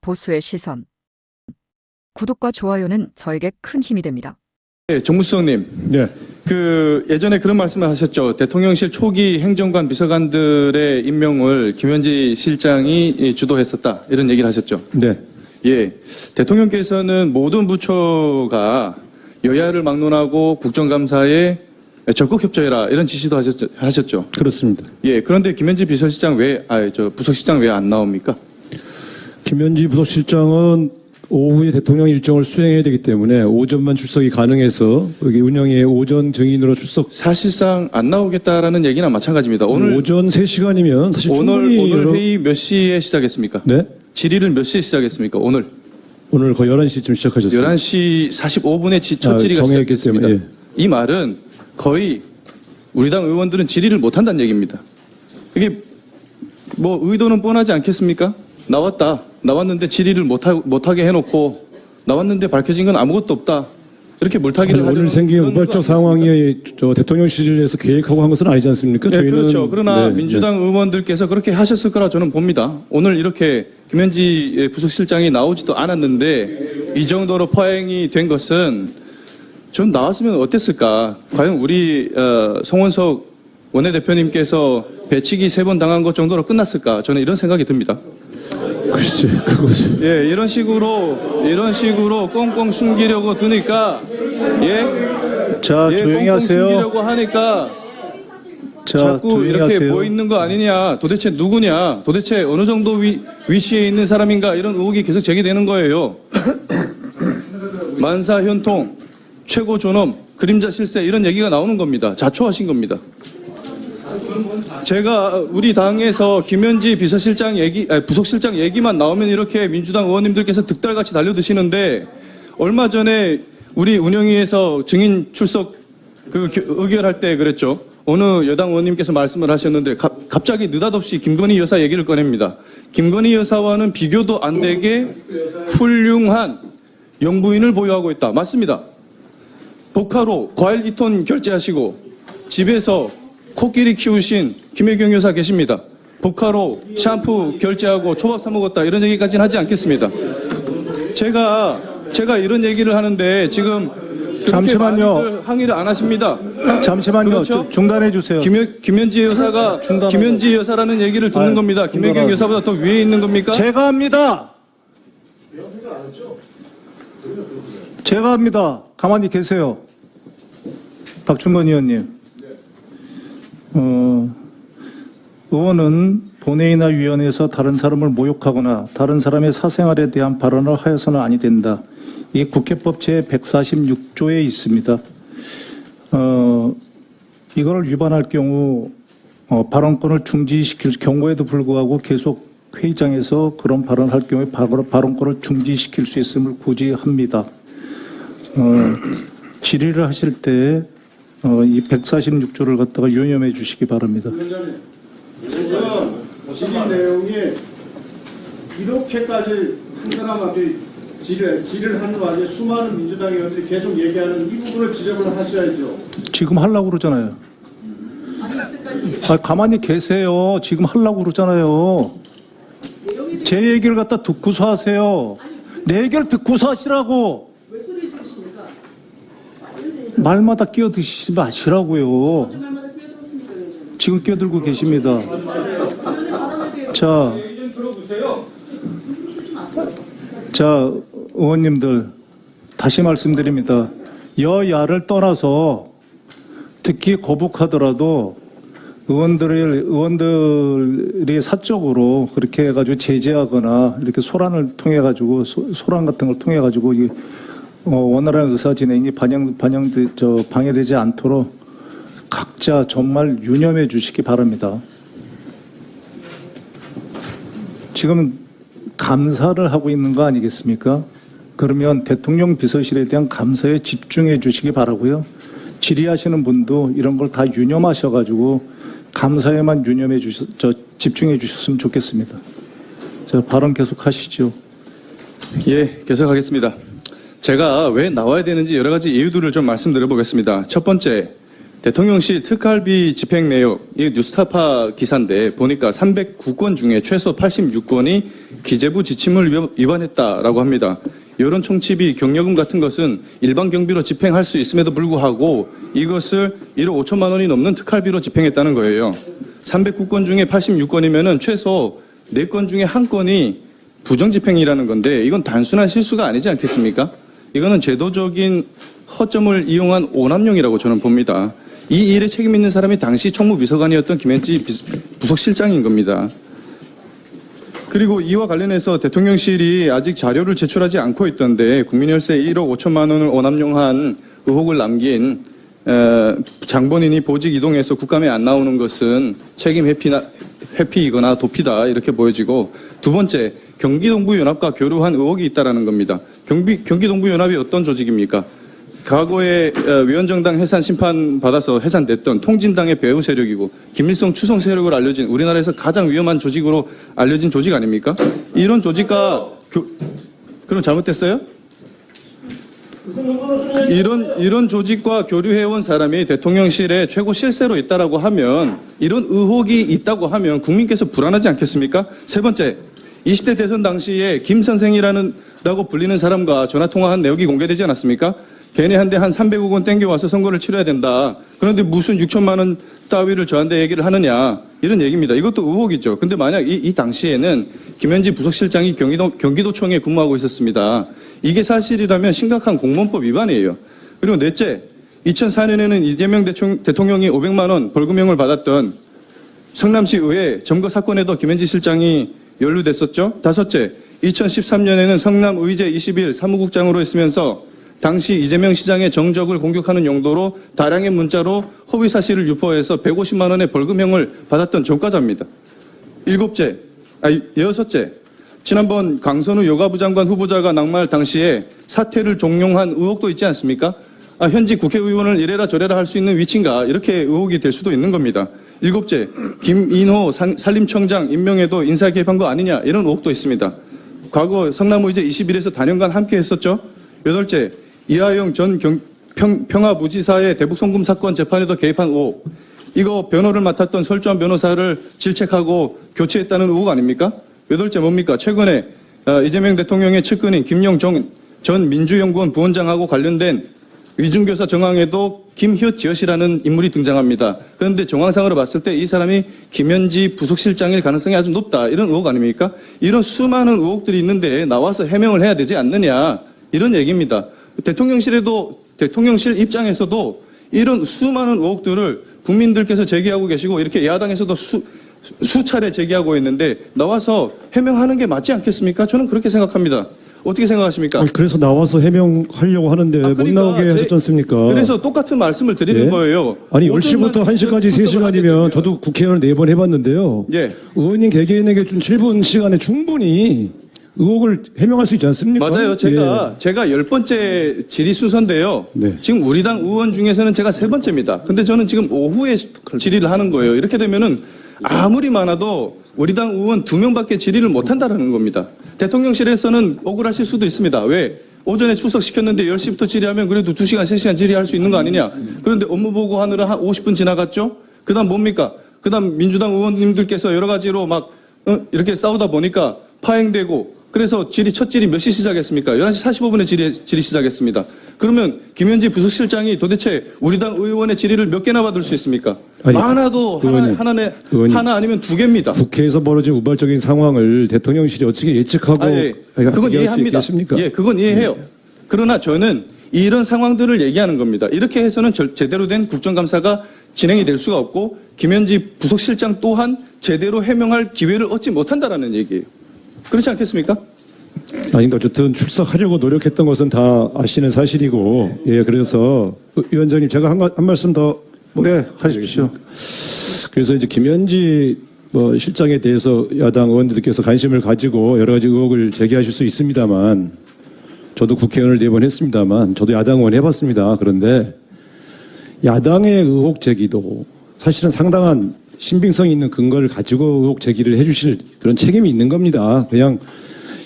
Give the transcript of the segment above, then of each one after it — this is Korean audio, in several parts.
보수의 시선. 구독과 좋아요는 저에게 큰 힘이 됩니다. 네, 정무수석님, 네. 그 예전에 그런 말씀을 하셨죠. 대통령실 초기 행정관 비서관들의 임명을 김현지 실장이 예, 주도했었다 이런 얘기를 하셨죠. 네. 예, 대통령께서는 모든 부처가 여야를 막론하고 국정감사에 적극 협조해라 이런 지시도 하셨죠. 하셨죠. 그렇습니다. 예, 그런데 김현지 비서실장 왜, 아, 저 부서실장 왜 안 나옵니까? 김현지 부속실장은 오후에 대통령 일정을 수행해야 되기 때문에 오전만 출석이 가능해서 여기 운영위의 오전 증인으로 출석. 사실상 안 나오겠다라는 얘기나 마찬가지입니다. 오늘 오전 3시간이면 사실 오늘 충분히 오늘 여러- 회의 몇 시에 시작했습니까? 네. 질의를 몇 시에 시작했습니까? 오늘 오늘 거의 11시쯤 시작하셨어요. 11시 45분에 지, 첫 아, 질의가 정해있기 시작했습니다. 때문에, 이 말은 거의 우리 당 의원들은 질의를 못 한다는 얘기입니다. 이게 뭐 의도는 뻔하지 않겠습니까? 나왔다. 나왔는데 질의를 못하, 못하게 해놓고 나왔는데 밝혀진 건 아무것도 없다. 이렇게 물타기를 아니, 오늘 생긴 우발적? 상황이 저 대통령실에서 계획하고 한 것은 아니지 않습니까? 네, 저희는 그렇죠. 그러나 네, 민주당 의원들께서 그렇게 하셨을 거라 저는 봅니다. 오늘 이렇게 김현지 부속실장이 나오지도 않았는데 이 정도로 파행이 된 것은 전 나왔으면 어땠을까? 과연 우리 어, 송원석 원내대표님께서 배치기 세 번 당한 것 정도로 끝났을까? 저는 이런 생각이 듭니다. 네. 글쎄, 그것이. 예, 이런 식으로 이런 식으로 꽁꽁 숨기려고 드니까 예, 자, 예, 조용히 꽁꽁 하세요. 숨기려고 하니까 자, 자꾸 조용히 이렇게 하세요. 뭐 있는 거 아니냐, 도대체 누구냐, 도대체 어느 정도 위, 위치에 있는 사람인가 이런 의혹이 계속 제기되는 거예요. 만사 현통, 최고 존엄, 그림자 실세 이런 얘기가 나오는 겁니다. 자초하신 겁니다. 제가 우리 당에서 김현지 비서실장 얘기, 아니, 부속실장 얘기만 나오면 이렇게 민주당 의원님들께서 득달같이 달려드시는데 얼마 전에 우리 운영위에서 증인 출석 그 겨- 의결할 때 그랬죠. 어느 여당 의원님께서 말씀을 하셨는데 가- 갑자기 느닷없이 김건희 여사 얘기를 꺼냅니다. 김건희 여사와는 비교도 안 되게 훌륭한 영부인을 보유하고 있다. 맞습니다. 복화로 과일 2톤 결제하시고 집에서 코끼리 키우신 김혜경 여사 계십니다. 복화로 샴푸 결제하고 초밥 사 먹었다 이런 얘기까지는 하지 않겠습니다. 제가 제가 이런 얘기를 하는데 지금 잠시만요. 항의를 안 하십니다. 잠시만요. 그렇죠? 주- 중단해 주세요. 김현, 김현지 여사가. 김현지 여사라는 얘기를 듣는 아유, 겁니다. 김혜경. 여사보다 더 위에 있는 겁니까? 제가 합니다. 제가 합니다. 가만히 계세요. 박준건 의원님. 어, 의원은 본회의나 위원회에서 다른 사람을 모욕하거나 다른 사람의 사생활에 대한 발언을 하여서는 아니 된다. 이게 국회법 제 146조에 있습니다. 어, 이걸 위반할 경우 어, 발언권을 중지시킬 경우에도 불구하고 계속 회의장에서 그런 발언할 경우에 발언- 발언권을 중지시킬 수 있음을 고지합니다. 어, 질의를 하실 때, 어, 이 146조를 갖다가 유념해 주시기 바랍니다. 질의 내용이 이렇게까지 한 사람한테 질의, 질의를 하는 와중에 수많은 민주당 의원들이 계속 얘기하는 이 부분을 지적을 하셔야죠. 지금 하려고 그러잖아요. 아, 가만히 계세요. 지금 하려고 그러잖아요. 제 얘기를 갖다 듣고서 하세요. 내 얘기를 듣고서 하시라고. 말마다 끼어드시지 마시라고요. 지금 끼어들고 계십니다. 자, 자, 의원님들, 다시 말씀드립니다. 여야를 떠나서 특히 거북하더라도 의원들의, 의원들이 사적으로 그렇게 해가지고 제재하거나 이렇게 소란을 통해가지고, 소, 소란 같은 걸 통해가지고 이, 어, 원활한 의사 진행이 반영, 반영, 저, 방해되지 않도록 각자 정말 유념해 주시기 바랍니다. 지금 감사를 하고 있는 거 아니겠습니까? 그러면 대통령 비서실에 대한 감사에 집중해 주시기 바라고요. 질의하시는 분도 이런 걸 다 유념하셔가지고 감사에만 유념해 주셔, 저 집중해 주셨으면 좋겠습니다. 자, 발언 계속 하시죠. 예, 계속하겠습니다. 제가 왜 나와야 되는지 여러 가지 이유들을 좀 말씀드려 보겠습니다. 첫 번째, 대통령실 특활비 집행 내역, 이 뉴스타파 기사인데 보니까 309건 중에 최소 86건이 기재부 지침을 위반- 위반했다라고 합니다. 여론 총치비, 경력금 같은 것은 일반 경비로 집행할 수 있음에도 불구하고 이것을 1억 5천만 원이 넘는 특활비로 집행했다는 거예요. 309건 중에 86건이면은 최소 4건 중에 한 건이 부정집행이라는 건데 이건 단순한 실수가 아니지 않겠습니까? 이거는 제도적인 허점을 이용한 오남용이라고 저는 봅니다. 이 일에 책임 있는 사람이 당시 총무비서관이었던 김현지 비- 부속실장인 겁니다. 그리고 이와 관련해서 대통령실이 아직 자료를 제출하지 않고 있던데 국민혈세 1억 5천만 원을 오남용한 의혹을 남긴 에, 장본인이 보직 이동해서 국감에 안 나오는 것은 책임 회피나, 회피이거나 도피다 이렇게 보여지고 두 번째 경기동부 연합과 교류한 의혹이 있다라는 겁니다. 경비, 경기동부연합이 어떤 조직입니까? 과거에 어, 위원정당 해산 심판 받아서 해산됐던 통진당의 배후 세력이고 김일성 추성 세력으로 알려진 우리나라에서 가장 위험한 조직으로 알려진 조직 아닙니까? 이런 조직과 교, 그럼 잘못됐어요? 이런 이런 조직과 교류해온 사람이 대통령실에 최고 실세로 있다라고 하면 이런 의혹이 있다고 하면 국민께서 불안하지 않겠습니까? 세 번째, 20대 대선 당시에 김 선생이라는 라고 불리는 사람과 전화 통화한 내역이 공개되지 않았습니까? 걔네 한대 한 300억 원 땡겨와서 선거를 치러야 된다. 그런데 무슨 6천만 원 따위를 저한테 얘기를 하느냐. 이런 얘기입니다. 이것도 의혹이죠. 근데 만약 이, 이 당시에는 김현지 부속실장이 경기도, 경기도청에 근무하고 있었습니다. 이게 사실이라면 심각한 공무원법 위반이에요. 그리고 넷째, 2004년에는 이재명 대총- 대통령이 500만 원 벌금형을 받았던 성남시 의회 점거 사건에도 김현지 실장이 연루됐었죠. 다섯째, 2013년에는 성남 의제 21 사무국장으로 있으면서 당시 이재명 시장의 정적을 공격하는 용도로 다량의 문자로 허위 사실을 유포해서 150만 원의 벌금형을 받았던 전과자입니다. 일곱째, 아니 여섯째, 지난번 강선우 여가부 장관 후보자가 낙마할 당시에 사퇴를 종용한 의혹도 있지 않습니까? 아, 현직 국회의원을 이래라 저래라 할 수 있는 위치인가 이렇게 의혹이 될 수도 있는 겁니다. 일곱째, 김인호 상- 산림청장 임명에도 인사 개입한 거 아니냐 이런 의혹도 있습니다. 과거 성남의제 21에서 단연간 함께 했었죠. 여덟째, 이하영 전 경- 평, 평화부지사의 대북송금 사건 재판에도 개입한 의혹. 이거 변호를 맡았던 설주한 변호사를 질책하고 교체했다는 의혹 아닙니까? 여덟째 뭡니까? 최근에 어, 이재명 대통령의 측근인 김영정 전 민주연구원 부원장하고 관련된 위중교사 정황에도 김희옷 지엇이라는 인물이 등장합니다. 그런데 정황상으로 봤을 때 이 사람이 김현지 부속실장일 가능성이 아주 높다. 이런 의혹 아닙니까? 이런 수많은 의혹들이 있는데 나와서 해명을 해야 되지 않느냐. 이런 얘기입니다. 대통령실에도, 대통령실 입장에서도 이런 수많은 의혹들을 국민들께서 제기하고 계시고 이렇게 야당에서도 수, 수차례 제기하고 있는데 나와서 해명하는 게 맞지 않겠습니까? 저는 그렇게 생각합니다. 어떻게 생각하십니까? 아니, 그래서 나와서 해명하려고 하는데 아, 못 그러니까 나오게 제- 하셨지 않습니까? 그래서 똑같은 말씀을 드리는 예? 거예요. 아니 오전만 10시부터 1시까지 출석을 3시간이면 하게 저도 국회의원을 4번 해봤는데요. 예. 의원님 개개인에게 준 7분 시간에 충분히 의혹을 해명할 수 있지 않습니까? 맞아요. 제가 제가 열 번째 질의 순서인데요. 네. 지금 우리 당 의원 중에서는 제가 세 번째입니다. 근데 저는 지금 오후에 질의를 하는 거예요. 이렇게 되면은 아무리 많아도 우리 당 의원 두 명밖에 질의를 못 한다라는 겁니다. 대통령실에서는 억울하실 수도 있습니다. 왜? 오전에 출석시켰는데 10시부터 질의하면 그래도 2시간, 3시간 질의할 수 있는 거 아니냐. 그런데 업무 보고 하느라 한 50분 지나갔죠? 그 다음 뭡니까? 그 다음 민주당 의원님들께서 여러 가지로 막 어, 이렇게 싸우다 보니까 파행되고 그래서 질의 첫 질의 몇 시 시작했습니까? 11시 45분에 질의, 질의 시작했습니다. 그러면 김현지 부속실장이 도대체 우리 당 의원의 질의를 몇 개나 받을 수 있습니까? 아니, 많아도 하나, 의원님, 하나네, 의원님. 하나 아니면 두 개입니다. 국회에서 벌어진 우발적인 상황을 대통령실이 어떻게 예측하고 아, 예. 그건 수 이해합니다. 네. 예, 그건 이해해요. 그러나 저는 이런 상황들을 얘기하는 겁니다. 이렇게 해서는 절- 제대로 된 국정감사가 진행이 될 수가 없고 김현지 부속실장 또한 제대로 해명할 기회를 얻지 못한다라는 얘기예요. 그렇지 않겠습니까? 아니, 어쨌든 출석하려고 노력했던 것은 다 아시는 사실이고, 예, 그래서 의- 위원장님 제가 한, 가- 한 말씀 더. 뭐- 네, 하십시오. 그래서 이제 김현지 뭐 실장에 대해서 야당 의원들께서 관심을 가지고 여러 가지 의혹을 제기하실 수 있습니다만, 저도 국회의원을 네 번 했습니다만, 저도 야당 의원 해봤습니다. 그런데 야당의 의혹 제기도 사실은 상당한 신빙성 있는 근거를 가지고 의혹 제기를 해주실 그런 책임이 있는 겁니다. 그냥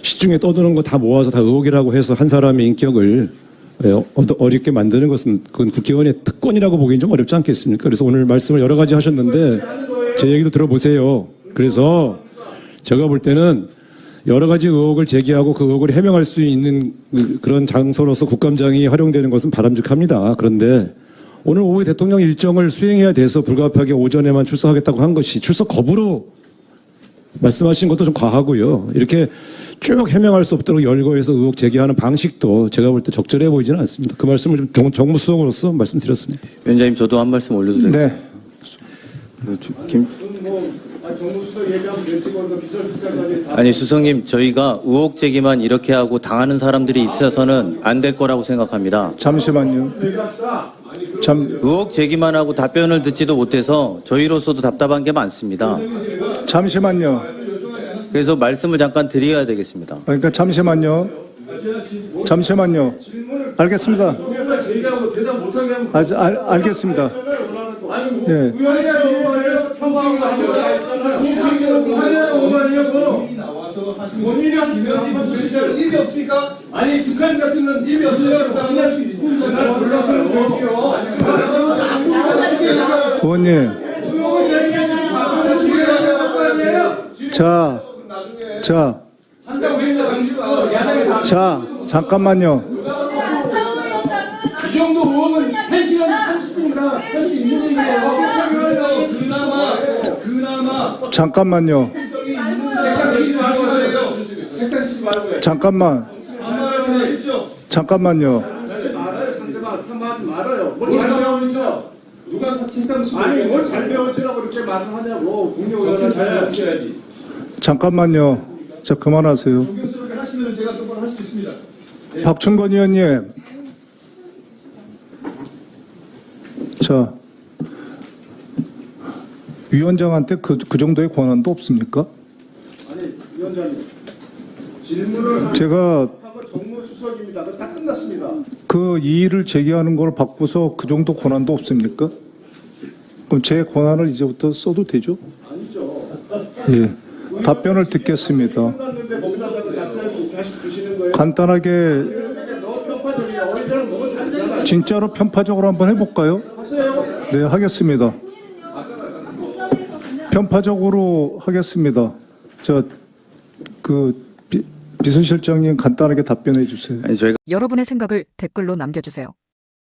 시중에 떠드는 거 다 모아서 다 의혹이라고 해서 한 사람의 인격을 예, 어- 어렵게 만드는 것은 그건 국회의원의 특권이라고 보기엔 좀 어렵지 않겠습니까? 그래서 오늘 말씀을 여러 가지 하셨는데 제 얘기도 들어보세요. 그래서 제가 볼 때는 여러 가지 의혹을 제기하고 그 의혹을 해명할 수 있는 그- 그런 장소로서 국감장이 활용되는 것은 바람직합니다. 그런데 오늘 오후에 대통령 일정을 수행해야 돼서 불가피하게 오전에만 출석하겠다고 한 것이 출석 거부로 말씀하신 것도 좀 과하고요. 이렇게 쭉 해명할 수 없도록 열거해서 의혹 제기하는 방식도 제가 볼 때 적절해 보이지는 않습니다. 그 말씀을 좀 정- 정무 수석으로서 말씀드렸습니다. 위원장님 저도 한 말씀 올려도 될까요? 네. 그 주- 김, 아니 수석님 저희가 의혹 제기만 이렇게 하고 당하는 사람들이 있어서는 안 될 거라고 생각합니다. 잠시만요. 잠, 의혹 제기만 하고 답변을 듣지도 못해서 저희로서도 답답한 게 많습니다. 잠시만요. 그래서 말씀을 잠깐 드려야 되겠습니다. 그러니까 잠시만요. 잠시만요. 알겠습니다. 아, 알, 알겠습니다. 예. 본인이랑 한번 주시죠. 일이 없습니까? 아니 북한 같은 건 일이 없어요. 그냥 제가 몰랐어요. 의원님. 자, 자, 한다고 했는데 당신 야당이 다. 자, 잠깐만요. 이 정도 의원은 1시간 30분이나 할수 있는 얘기예요. 그나마 그나마 잠깐만요. 잠깐만. 잠깐만요. 말아요 상대방 폄하하지 말아요. 뭘잘 배웠죠? 누가 책상 치고 아니 뭘 잘 배웠지라고 이렇게 말을 하냐고 국회의원한테. 주셔야지. 잠깐만요. 자, 그만하세요. 존경스럽게 하시면 제가 똑바로 할 수 있습니다. 박충건 의원님. 자, 위원장한테 그, 그 정도의 권한도 없습니까? 아니 위원장님 질문을 제가 정무수석입니다. 다 끝났습니다. 그 이의를 제기하는 걸 바꾸서 그 정도 권한도 없습니까? 그럼 제 권한을 이제부터 써도 되죠? 아니죠. 예. 답변을 듣겠습니다. 끝났는데 거기다가 답변을 주- 다시 주시는 거예요. 간단하게 너무. 진짜로 편파적으로 한번 해볼까요? 하세요. 네, 하겠습니다. 편파적으로 하겠습니다. 저, 그, 비, 비서실장님 간단하게 답변해 주세요. 아니 저희가 여러분의 생각을 댓글로 남겨주세요.